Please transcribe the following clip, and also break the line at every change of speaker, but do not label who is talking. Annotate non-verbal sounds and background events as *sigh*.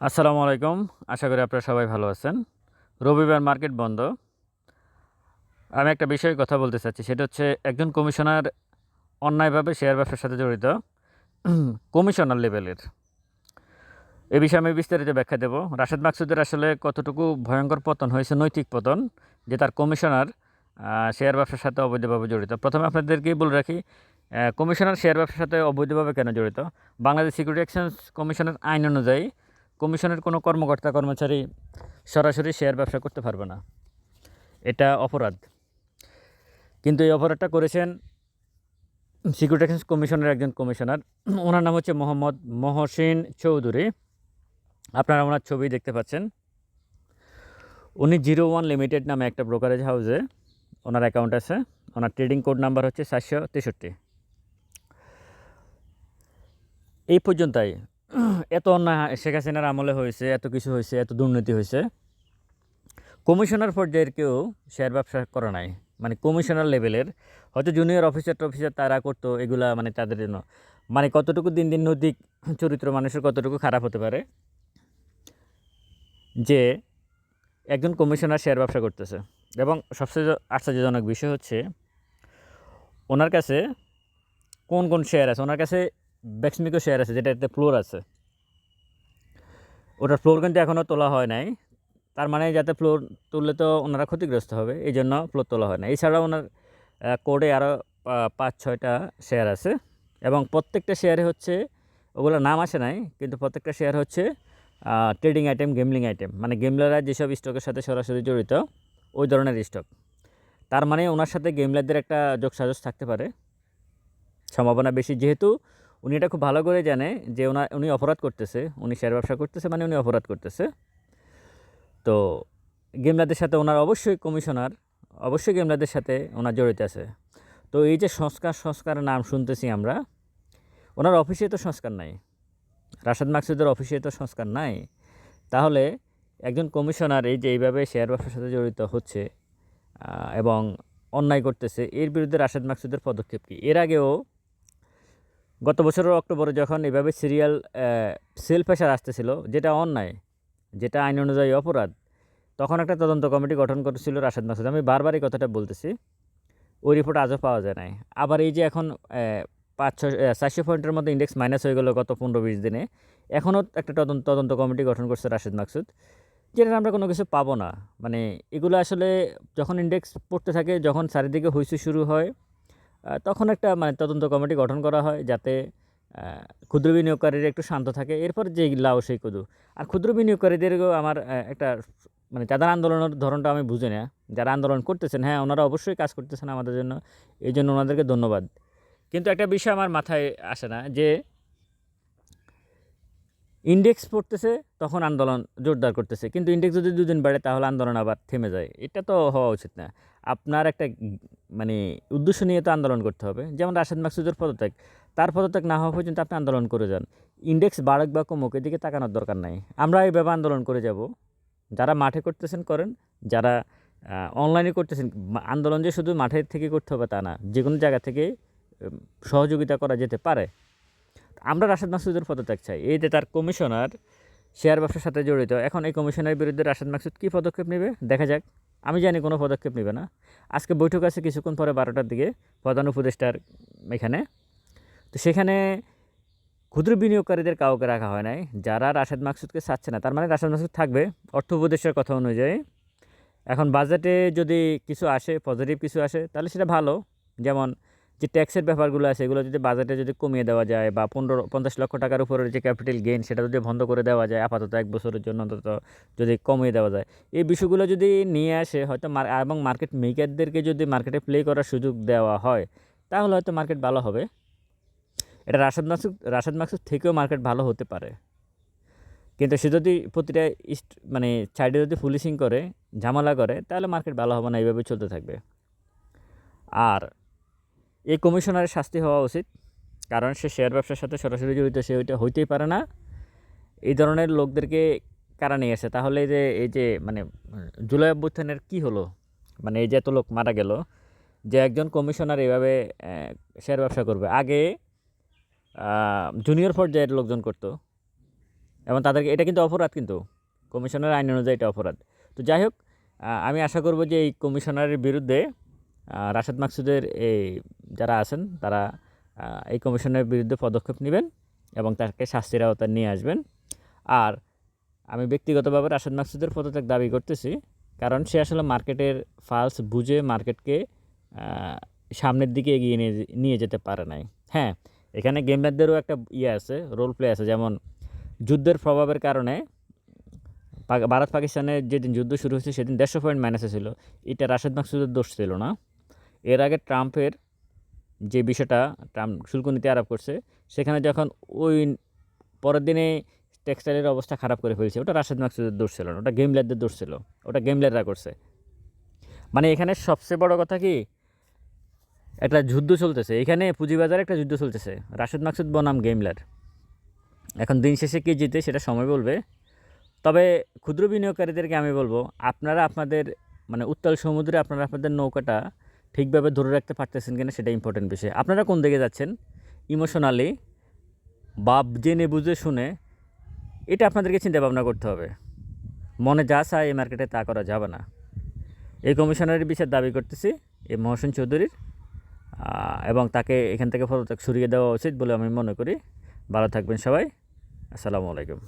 আসসালামু আলাইকুম। আশা করি আপনারা সবাই ভালো আছেন। রবিবার মার্কেট বন্ধ। আমি একটা বিষয়ে কথা বলতে চাচ্ছি, সেটা হচ্ছে একজন কমিশনার অন্যায়ভাবে শেয়ার ব্যবসার সাথে জড়িত *clears throat* কমিশনার লেভেলের। এ বিষয়ে আমি বিস্তারিত ব্যাখ্যা দেব। রাশেদ মাকসুদের আসলে কতটুকু ভয়ঙ্কর পতন হয়েছে, নৈতিক পতন, যে তার কমিশনার শেয়ার ব্যবসার সাথে অবৈধভাবে জড়িত। প্রথমে আপনাদেরকেই বলে রাখি কমিশনার শেয়ার ব্যবসার সাথে অবৈধভাবে কেন জড়িত? বাংলাদেশ সিকিউরিটি এক্সচেঞ্জ কমিশনের আইন অনুযায়ী কমিশনের কোনো কর্মকর্তা, কর্মচারী সরাসরি শেয়ার ব্যবসা করতে পারবে না। এটা অপরাধ। কিন্তু এই অপরাধটা করেছেন সিকিউরিটি এক্সচেঞ্জ কমিশনের একজন কমিশনার। ওনার নাম হচ্ছে মোহাম্মদ মহসিন চৌধুরী। আপনারা ওনার ছবি দেখতে পাচ্ছেন। উনি জিরো ওয়ান লিমিটেড নামে একটা ব্রোকারেজ হাউসে ওনার অ্যাকাউন্ট আছে। ওনার ট্রেডিং কোড নাম্বার হচ্ছে সাতশো তেষট্টি। এই পর্যন্তই। এত অন্যায় শেখ হাসিনার আমলে হয়েছে, এত কিছু হয়েছে, এত দুর্নীতি হয়েছে, কমিশনার পর্যায়ের কেউ শেয়ার ব্যবসা করে নাই। মানে কমিশনার লেভেলের, হয়তো জুনিয়র অফিসার টফিসার তারা করতো, এগুলা মানে তাদের জন্য। মানে কতটুকু দিন দিন নৈতিক চরিত্র মানুষের কতটুকু খারাপ হতে পারে? যে একজন কমিশনার শেয়ার ব্যবসা করতেছে। এবং সবচেয়ে আশ্চর্যজনক বিষয় হচ্ছে, ওনার কাছে কোন কোন শেয়ার আছে? ওনার কাছে ব্যাক্সমিকো শেয়ার আছে, যেটাতে ফ্লোর আছে। ওটার ফ্লোর কিন্তু এখনও তোলা হয় নাই। তার মানে যাতে ফ্লোর তুললে তো ওনারা ক্ষতিগ্রস্ত হবে এই জন্য ফ্লোর তোলা হয় না এছাড়াও ওনার কোডে আরও পাঁচ, ছয়টা শেয়ার আছে। এবং প্রত্যেকটা শেয়ারে হচ্ছে ওগুলো নাম আসে নাই, কিন্তু প্রত্যেকটা শেয়ার হচ্ছে ট্রেডিং আইটেম গেমলিং আইটেম মানে গেমলাররা যেসব স্টকের সাথে সরাসরি জড়িত, ওই ধরনের স্টক তার মানে ওনার সাথে গেমলারদের একটা যোগসাজস থাকতে পারে। সম্ভাবনা বেশি। যেহেতু উনি এটা খুব ভালো করে জানে যে ওনার উনি অপরাধ করতেছে, উনি শেয়ার ব্যবসা করতেছে মানে উনি অপরাধ করতেছে। তো গেমলাদের সাথে ওনার অবশ্যই কমিশনার, অবশ্যই গেমলাদের সাথে ওনার জড়িত আছে। তো এই যে সংস্কার, সংস্কারের নাম শুনতেছি আমরা, ওনার অফিসে তো সংস্কার নাই। রাশাদ মাকসুদের অফিসে তো সংস্কার নাই। তাহলে একজন কমিশনার এই যে এইভাবে শেয়ার ব্যবসার সাথে জড়িত হচ্ছে এবং অন্যায় করতেছে, এর বিরুদ্ধে রাশেদ মাকসুদের পদক্ষেপ কী? এর আগেও গত বছরের অক্টোবরে যখন এভাবে সিরিয়াল সেল পেশার আসতেছিল, যেটা অন্যায়, যেটা আইন অনুযায়ী অপরাধ, তখন একটা তদন্ত কমিটি গঠন করেছিল রাশেদ মাসুদ। আমি বারবার এই কথাটা বলতেছি, ওই রিপোর্ট আজও পাওয়া যায় নাই। আবার এই যে এখন পাঁচ ছয় চারশো পয়েন্টের মতো ইন্ডেক্স মাইনাস হয়ে গেলো গত পনেরো বিশ দিনে, এখনও একটা তদন্ত তদন্ত কমিটি গঠন করছে রাশেদ মাকসুদ যেটা আমরা কোনো কিছু পাবো না। মানে এগুলো আসলে যখন ইন্ডেক্স পড়তে থাকে, যখন চারিদিকে হইসু শুরু হয় তখন একটা মানে তদন্ত কমিটি গঠন করা হয় যাতে ক্ষুদ্র বিনিয়োগকারীরা একটু শান্ত থাকে। এরপর যে লাও সেই কুদু। আর ক্ষুদ্র বিনিয়োগকারীদেরকেও আমার একটা মানে তাদের আন্দোলনের ধরনটা আমি বুঝি না। যারা আন্দোলন করতেছেন হ্যাঁ ওনারা অবশ্যই কাজ করতেছেন আমাদের জন্য। এই জন্য ওনাদেরকে ধন্যবাদ। কিন্তু একটা বিষয় আমার মাথায় আসে না যে ইন্ডেক্স পড়তেছে, তখন আন্দোলন জোরদার করতেছে। কিন্তু ইন্ডেক্স যদি দুদিন বাড়ে, তাহলে আন্দোলন আবার থেমে যায়। এটা তো হওয়া উচিত না। আপনার একটা মানে উদ্দেশ্য নিয়ে তো আন্দোলন করতে হবে। যেমন রাশেদ মাকসুদের পদত্যাগ। তার পদত্যাগ না হওয়া পর্যন্ত আপনি আন্দোলন করে যান। ইন্ডেক্স বাড়ক বা কমুক, এদিকে তাকানোর দরকার নাই। আমরা এইভাবে আন্দোলন করে যাব। যারা মাঠে করতেছেন, করেন। যারা অনলাইনে করতেছেন আন্দোলন যে শুধু মাঠের থেকে করতে হবে তা না। যে কোনো জায়গা থেকে সহযোগিতা করা যেতে পারে। আমরা রাশেদ মাকসুদের পদত্যাগ চাই। এই যে তার কমিশনার, শেয়ার ব্যবসার সাথে জড়িত, এখন এই কমিশনের বিরুদ্ধে রাশেদ মাকসুদ কী পদক্ষেপ নেবে? দেখা যাক। আমি জানি কোনো পদক্ষেপ নেবে না। আজকে বৈঠক আছে কিছুক্ষণ পরে বারোটার দিকে, প্রধান উপদেষ্টার এখানে। তো সেখানে ক্ষুদ্র বিনিয়োগকারীদের কাউকে রাখা হয় নাই। যারা রাশেদ মাকসুদকে চাচ্ছে না, তার মানে রাশেদ মাকসুদ থাকবে। অর্থ উপদেষ্টার কথা অনুযায়ী। এখন বাজেটে যদি কিছু আসে পজিটিভ কিছু আসে, তাহলে সেটা ভালো। যেমন যে ট্যাক্সের ব্যাপারগুলো আছে, এগুলো যদি বাজেটে যদি কমিয়ে দেওয়া যায় বা পনেরো, পঞ্চাশ লক্ষ টাকার উপরে যে ক্যাপিটাল গেইন সেটা যদি বন্ধ করে দেওয়া যায়, আপাতত এক বছরের জন্য অন্তত যদি কমিয়ে দেওয়া যায়। এই বিষয়গুলো যদি নিয়ে আসে, হয়তো এবং মার্কেট মেকারদেরকে যদি মার্কেটে প্লে করার সুযোগ দেওয়া হয়, তাহলে হয়তো মার্কেট ভালো হবে। এটা রাশেদ মাকসুদ রাশেদ মাকসুদ থেকেও মার্কেট ভালো হতে পারে। কিন্তু সে যদি প্রতিটা ইস্ট মানে সাইডে যদি পুলিশিং করে, ঝামেলা করে, তাহলে মার্কেট ভালো হবে না, এইভাবে চলতে থাকবে। আর এই কমিশনারের শাস্তি হওয়া উচিত। কারণ সে শেয়ার ব্যবসার সাথে সরাসরি জড়িত, সে ওইটা হইতেই পারে না। এই ধরনের লোকদেরকে কারা নিয়ে আসে? তাহলে যে, এই যে মানে জুলাই অভ্যুত্থানের কী হলো? মানে এই যে এত লোক মারা গেল, যে একজন কমিশনার এভাবে শেয়ার ব্যবসা করবে। আগে জুনিয়র পর্যায়ের লোকজন করতো। এবং তাদেরকে, এটা কিন্তু অপরাধ কিন্তু। কমিশনের আইন অনুযায়ী এটা অপরাধ। তো যাই হোক আমি আশা করব যে এই কমিশনারের বিরুদ্ধে রাশেদ মাকসুদের এই যারা আছেন, তারা এই কমিশনের বিরুদ্ধে পদক্ষেপ নেবেন এবং তাকে শাস্তির আওতায় নিয়ে আসবেন। আর আমি ব্যক্তিগতভাবে রাশেদ মাকসুদের পদত্যাগ দাবি করতেছি, কারণ সে আসলে মার্কেটের ফালস বুঝে মার্কেটকে সামনের দিকে এগিয়ে নিয়ে নিয়ে যেতে পারে নাই। হ্যাঁ এখানে গেমলারদেরও একটা ইয়ে আছে রোল প্লে আছে, যেমন যুদ্ধের প্রভাবের কারণে ভারত পাকিস্তানের যেদিন যুদ্ধ শুরু হয়েছে, সেদিন দেড়শো পয়েন্ট মাইনাসে ছিল। এটা রাশেদ মাকসুদের দোষ ছিল না। এর আগে ট্রাম্পের যে বিষয়টা ট্রাম্প শুল্ক নীতি আরোপ করছে, সেখানে যখন ওই পরের দিনে টেক্সটাইলের অবস্থা খারাপ করে ফেলছে, ওটা রাশেদ মাকসুদের দোষ ছিল না, ওটা গেমলারদের দোষ ছিল, ওটা গেমলাররা করছে। মানে এখানে সবচেয়ে বড় কথা কি, একটা যুদ্ধ চলতেছে, এখানে পুঁজিবাজারে একটা যুদ্ধ চলতেছে, রাশেদ মাকসুদ বনাম গেমলার। এখন দিন শেষে কে জিতে সেটা সময় বলবে, তবে ক্ষুদ্র বিনিয়োগকারীদেরকে আমি বলব, আপনারা আপনাদের মানে উত্তাল সমুদ্রে আপনারা আপনাদের নৌকাটা ঠিকভাবে ধরে রাখতে পারতেছেন কিনা সেটা ইম্পর্টেন্ট বিষয়। আপনারা কোন দিকে যাচ্ছেন? ইমোশনালি বা জেনে বুঝে শুনে এটা আপনাদেরকে চিন্তা ভাবনা করতে হবে। মনে যা চায় এই মার্কেটে তা করা যাবে না। এই কমিশনারের বিচার দাবি করতেছি এই মহসিন চৌধুরীর এবং তাকে এখান থেকে পদত্যাগ সরিয়ে দেওয়া উচিত বলে আমি মনে করি। ভালো থাকবেন সবাই। আসসালামু আলাইকুম।